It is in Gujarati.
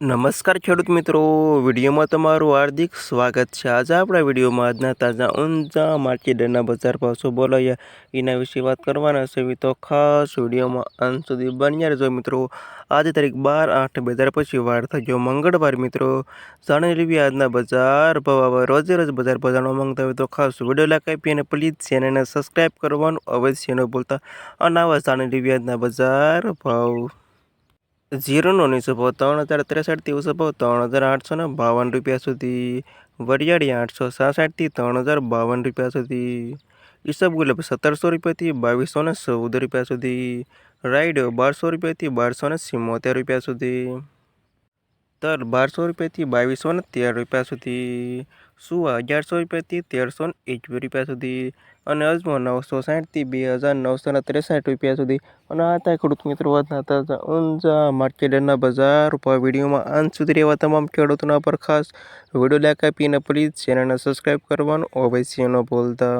નમસ્કાર ખેડૂત મિત્રો, વિડીયોમાં તમારું હાર્દિક સ્વાગત છે. આજે આપણા વિડીયોમાં આજના તાજા, ઊંઝા માર્કેટના બજાર ભાવ શું બોલાયા, એના વિશે વાત કરવાના છે. તો ખાસ વિડીયોમાં અંત સુધી બન્યા રહેજો મિત્રો. આજે તારીખ બાર આઠ બે હજાર પછી વાર થઈ ગયો મંગળવાર મિત્રો. જાણી લેવી આજના બજાર ભાવ. હવે રોજે રોજ બજાર ભાવ માંગતા હોય તો ખાસ વીડિયો લાઈક આપી અને પ્લીઝ ચેનલને સબસ્ક્રાઈબ કરવાનું અવશ્ય ન ભૂલતા. અને આવા જાણી લેવી આજના બજાર ભાવ. ઝીરોનો નીચો ભાવ ત્રણ હજાર ત્રેસઠથી ભાવ ત્રણ હજાર આઠસો ને બાવન રૂપિયા સુધી. વરિયાળી આઠસો સાસઠથી ત્રણ હજાર બાવન રૂપિયા સુધી. ઈસબગુલ સત્તરસો રૂપિયાથી બાવીસો ને ચૌદ રૂપિયા સુધી. રાઈડો બારસો રૂપિયાથી બારસો ને સિત્તોતેર રૂપિયા સુધી. તલ બારસો રૂપિયાથી બાવીસો ને તેર રૂપિયા સુધી સુવા અગિયારસો રૂપિયાથી તેરસો ને એકવીસ રૂપિયા સુધી અને અજમો નવસો સાઠથી બે હજાર નવસો ને ત્રેસઠ રૂપિયા સુધી. અને આ હતા ખેડૂત મિત્રો વાતના તાજા ઊંઝા માર્કેટના બજાર ઉપર વિડીયોમાં અંત સુધી રહેવા તમામ ખેડૂતોના પર ખાસ વીડિયો લાઈક આપીને પ્લીઝ ચેનલને સબસ્ક્રાઈબ કરવાનું અવશ્ય ન ભૂલતા.